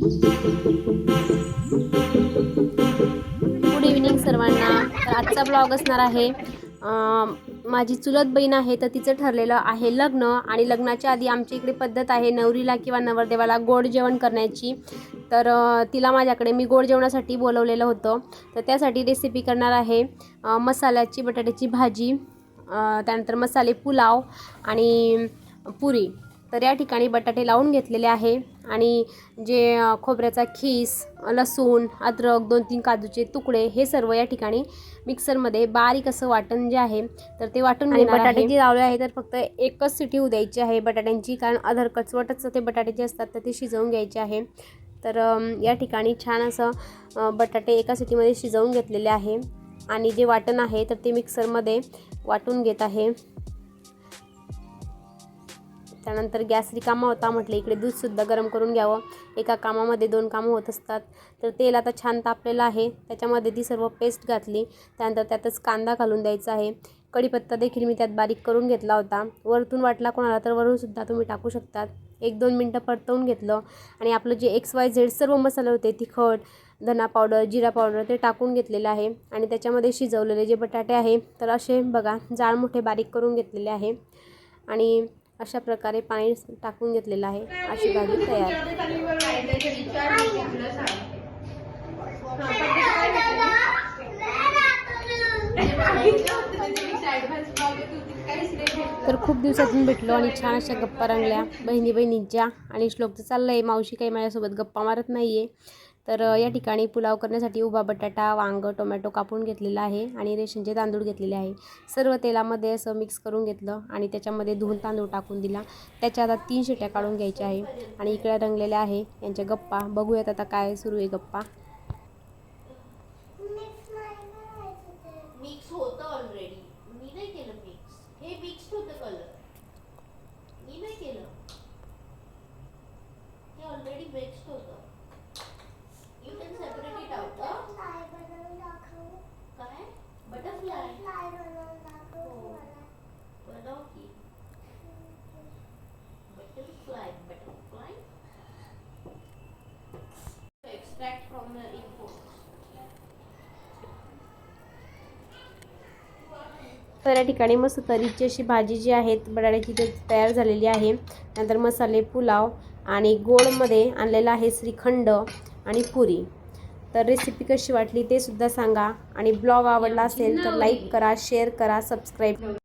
Good evening सर्वांना. तर आजचा ब्लॉग असणार आहे माझी चुलत बहीण आहे तर तिचं ठरलेलं आहे लग्न. आणि लग्नाच्या आधी आमच्या इकडे पद्धत आहे नवरीला किंवा नवरदेवाला गोड जेवण करण्याची. तर तिला माझ्याकडे मी गोड जेवणासाठी बोलवलेलं होतं. तर त्यासाठी रेसिपी करणार आहे मसाल्याची बटाट्याची भाजी त्यानंतर मसाले पुलाव आणि पुरी. तर या ठिकाणी बटाटे लावून घेतलेले आहे. आणि जे खोबऱ्याचा खीस लसूण अद्रक दोन तीन काजूचे तुकडे हे सर्व या ठिकाणी मिक्सरमध्ये बारीक असं वाटण जे आहे तर ते वाटून बटाटे जे लावले आहे तर फक्त एकच सिटी होऊ द्यायची आहे बटाट्यांची कारण अधर कचवटच ते बटाटे जे असतात तर ते शिजवून घ्यायचे आहे. तर या ठिकाणी छान असं बटाटे एका सिटीमध्ये शिजवून घेतलेले आहे. आणि जे वाटण आहे तर ते मिक्सरमध्ये वाटून घेत आहे. त्यानंतर गॅस रिकामा होता म्हटलं इकडे दूधसुद्धा गरम करून घ्यावं. एका कामामध्ये दोन कामं होत असतात. तर तेल आता छान तापलेलं आहे. त्याच्यामध्ये ती सर्व पेस्ट घातली. त्यानंतर त्यातच कांदा घालून द्यायचा आहे. कढीपत्ता देखील मी त्यात बारीक करून घेतला होता. वरतून वाटला कोणाला तर वरूनसुद्धा तुम्ही टाकू शकतात. एक दोन मिनटं परतवून घेतलं आणि आपलं जे एक्स वाय झेड सर्व मसाले होते तिखट धना पावडर जिरा पावडर ते टाकून घेतलेलं आहे. आणि त्याच्यामध्ये शिजवलेले जे बटाटे आहे तर असे बघा जाळ मोठे बारीक करून घेतलेले आहे. आणि अशा प्रकारे पाणी टाकून घेतलेलं आहे. अशी भाजी तयार. तर खूप दिवसातून भेटलो आणि छान अशा गप्पा रंगल्या. बहिणी बहिणींच्या आणि श्लोकचं चाललं आहे मावशी काही माझ्यासोबत गप्पा मारत नाही आहे तर या ठिकाणी पुलाव करण्यासाठी उभा बटाटा वांग टोमॅटो कापून घेतलेला आहे आणि रेशनचे तांदूळ घेतलेले आहे. सर्व तेलामध्ये असं मिक्स करून घेतलं आणि त्याच्यामध्ये धुवून तांदूळ टाकून दिला. त्याच्या आता तीन शिट्या काढून घ्यायच्या आहे आणि इकडे रंगलेल्या आहे. यांच्या गप्पा. बघूयात आता काय सुरू आहे गप्पा मिक्स होतं ऑलरेडी मी नाही केलं मिक्स हे मिक्स होतं कलर मी नाही केलं हे ऑलरेडी मिक्स्ड होतं you can separate it out काय बटरफ्लाय बनव की butterfly butterfly extract from the info तर या ठिकाणी मस्त तरीची अशी भाजी जी आहे बटाट्याची ते तयार झालेली आहे. नंतर मसाले पुलाव आणि गोडमध्ये आणलेला आहे श्रीखंड आणि पुरी. तर रेसिपी कशी वाटली ते सुद्धा सांगा आणि ब्लॉग आवडला असेल तर लाईक करा शेअर करा सबस्क्राईब